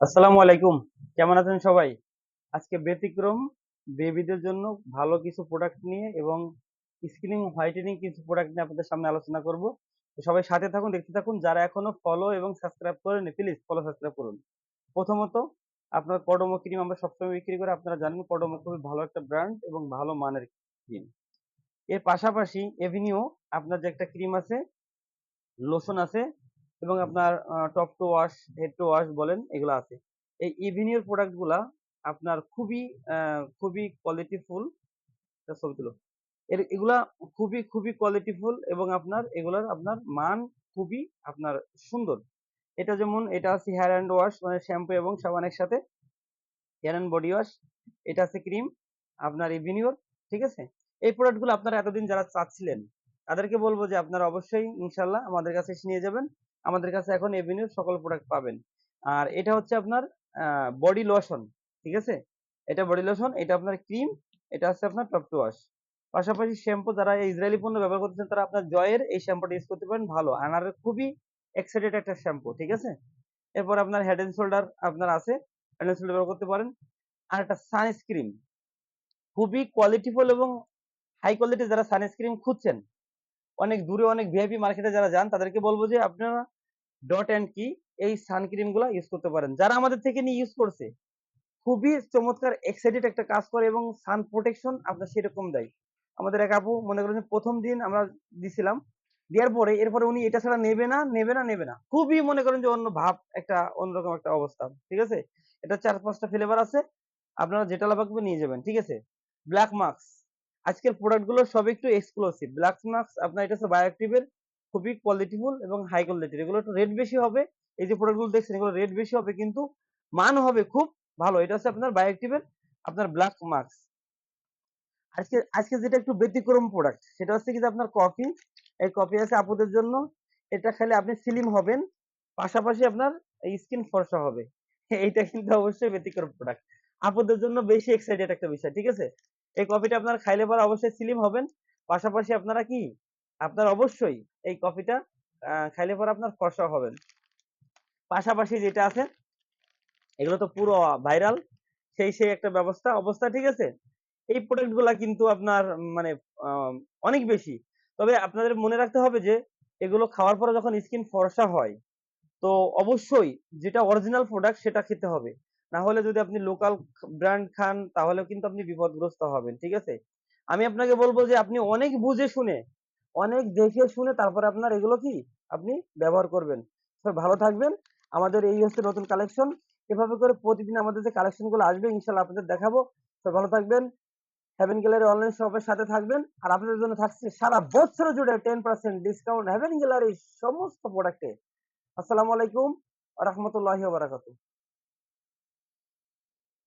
আসসালামু আলাইকুম। কেমন আছেন সবাই? আজকে ব্যতিক্রম। বেবিদের জন্য ভালো কিছু প্রোডাক্ট নিয়ে এবং স্কিনিং হোয়াইটেনিং কিছু প্রোডাক্ট নিয়ে আপনাদের সামনে আলোচনা করব। সবাই সাথে থাকুন, দেখতে থাকুন। যারা এখনও ফলো এবং সাবস্ক্রাইব করেনি প্লিজ ফলো সাবস্ক্রাইব করুন। প্রথমত, আপনার কডোমো ক্রিম আমরা সবসময় বিক্রি করে। আপনারা জানেন কডোমো খুবই ভালো একটা ব্র্যান্ড এবং ভালো মানের ক্রিম এর পাশাপাশি এভিনিউ আপনার যে একটা ক্রিম আছে লোশন আছে এবং আপনার top to wash head to wash বলেন, এগুলো আছে। এই ইভিনিউর প্রোডাক্টগুলা আপনার খুবই খুবই কোয়ালিটিফুল ছবি তুলো। এর, এগুলা খুবই খুবই কোয়ালিটিফুল এবং আপনার, এগুলার আপনার মান খুবই আপনার সুন্দর। এটা যেমন, এটা আছে হেয়ার অ্যান্ড ওয়াশ মানে শ্যাম্পু এবং সাবানের সাথে হেয়ার অ্যান্ড বডি ওয়াশ এটা আছে ক্রিম আপনার ইভিনিউর ঠিক আছে? এই প্রোডাক্টগুলো আপনারা এতদিন যারা চাচ্ছিলেন, তাদেরকে বলব যে আপনারা অবশ্যই ইনশাল্লাহ আমাদের কাছে এসে নিয়ে যাবেন। আমাদের কাছে এখন এভিনিউ সকল প্রোডাক্ট পাবেন। আর এটা হচ্ছে আপনার বডি লোশন ঠিক আছে? এটা বডি লোশন এটা আপনার ক্রিম এটা হচ্ছে আপনার টপ টু ওয়াশ পাশাপাশি শ্যাম্পু যারা ইসরায়েলি পণ্য ব্যবহার করতেছেন, তারা আপনার জয়ের এই শ্যাম্পুটা ইউজ করতে পারেন, ভালো। আনারের খুবই এক্সাইটেড একটা শ্যাম্পু ঠিক আছে? এরপর আপনার হেড অ্যান্ড শোল্ডার আপনার আছে হেড এন্ড শোল্ডার ব্যবহার করতে পারেন। আর একটা সানস্ক্রিন খুবই কোয়ালিটিফুল এবং হাই কোয়ালিটি যারা সানস্ক্রিন খুঁজছেন, অনেক দূরে অনেক ভিআইপি মার্কেটে যারা যান, তাদেরকে বলব যে আপনারা ডট অ্যান্ড কি এই সানক্রিমগুলা ইউজ করতে পারেন। যারা আমাদের থেকে নিয়ে ইউজ করছে, খুবই চমৎকার এক্সাইটেড একটা কাজ করে এবং সান প্রোটেকশন আপনার সেরকম দেয়। আমাদের এক আপু মনে করেন প্রথম দিন আমরা দিছিলাম, দেওয়ার পরে এরপরে উনি এটা ছাড়া নেবে না নেবে না নেবে না। খুবই মনে করেন যে অন্য ভাব, একটা অন্যরকম একটা অবস্থা, ঠিক আছে? এটা চার পাঁচটা ফ্লেভার আছে, আপনারা যেটা লাগবে নিয়ে যাবেন, ঠিক আছে? ব্ল্যাক মার্কস আজকের প্রোডাক্টগুলো সব একটু এক্সক্লুসিভ ব্ল্যাক মার্কস আপনার এটা হচ্ছে বায়োঅ্যাক্টিভের খুবই কোয়ালিটিফুল এবং হাই কোয়ালিটির এগুলো একটু রেট বেশি হবে। এই যে প্রোডাক্টগুলো দেখছেন, এগুলো রেট বেশি হবে কিন্তু মান হবে খুব ভালো। এটা হচ্ছে আপনার বায়োঅ্যাক্টিভের আপনার ব্ল্যাক মার্কস আজকে আজকে যেটা একটু ব্যতিক্রম প্রোডাক্ট সেটা হচ্ছে কি যে আপনার কফি এই কফি আছে আপুদের জন্য। এটা খেলে আপনি স্লিম হবেন, পাশাপাশি আপনার স্কিন ফর্সা হবে। এইটা কিন্তু অবশ্যই ব্যতিক্রম প্রোডাক্ট আপুদের জন্য বেশি এক্সাইটেড একটা বিষয়, ঠিক আছে? এই কফিটা আপনার খাইলে পরে অবশ্যই স্লিম হবেন। পাশাপাশি আপনারা কি আপনার অবশ্যই এই কফিটা খাইলে পরে আপনার ফর্সা হবেন। পাশাপাশি যেটা আছে, এগুলো তো পুরো ভাইরাল, সেই সেই একটা ব্যবস্থা, অবস্থা ঠিক আছে? এই প্রোডাক্টগুলা কিন্তু আপনার মানে অনেক বেশি। তবে আপনাদের মনে রাখতে হবে যে, এগুলো খাওয়ার পরে যখন স্কিন ফর্সা হয়, তো অবশ্যই যেটা অরিজিনাল প্রোডাক্ট সেটা খেতে হবে। না হলে যদি আপনি লোকাল ব্র্যান্ড খান তাহলে কিন্তু আপনি বিপদগ্রস্ত হবেন, ঠিক আছে? আমি আপনাকে বলব যে, আপনি অনেক বুঝে শুনে অনেক দেখে শুনে তারপরে আপনার এগুলো কি আপনি ব্যবহার করবেন। ভালো থাকবেন। আমাদের এই হচ্ছে নতুন কালেকশন এভাবে করে প্রতিদিন আমাদের যে কালেকশনগুলো আসবে ইনশাল্লাহ আপনাদের দেখাবো। তো ভালো থাকবেন। হেভেন গ্যালারি অনলাইন শপের সাথে থাকবেন। আর আপনাদের জন্য থাকছে সারা বছর জুড়ে টেন পার্সেন্ট ডিসকাউন্ট হেভেন গ্যালারির সমস্ত প্রোডাক্টে আসসালামু আলাইকুম। রহমতুল্লাহি বারাকাতু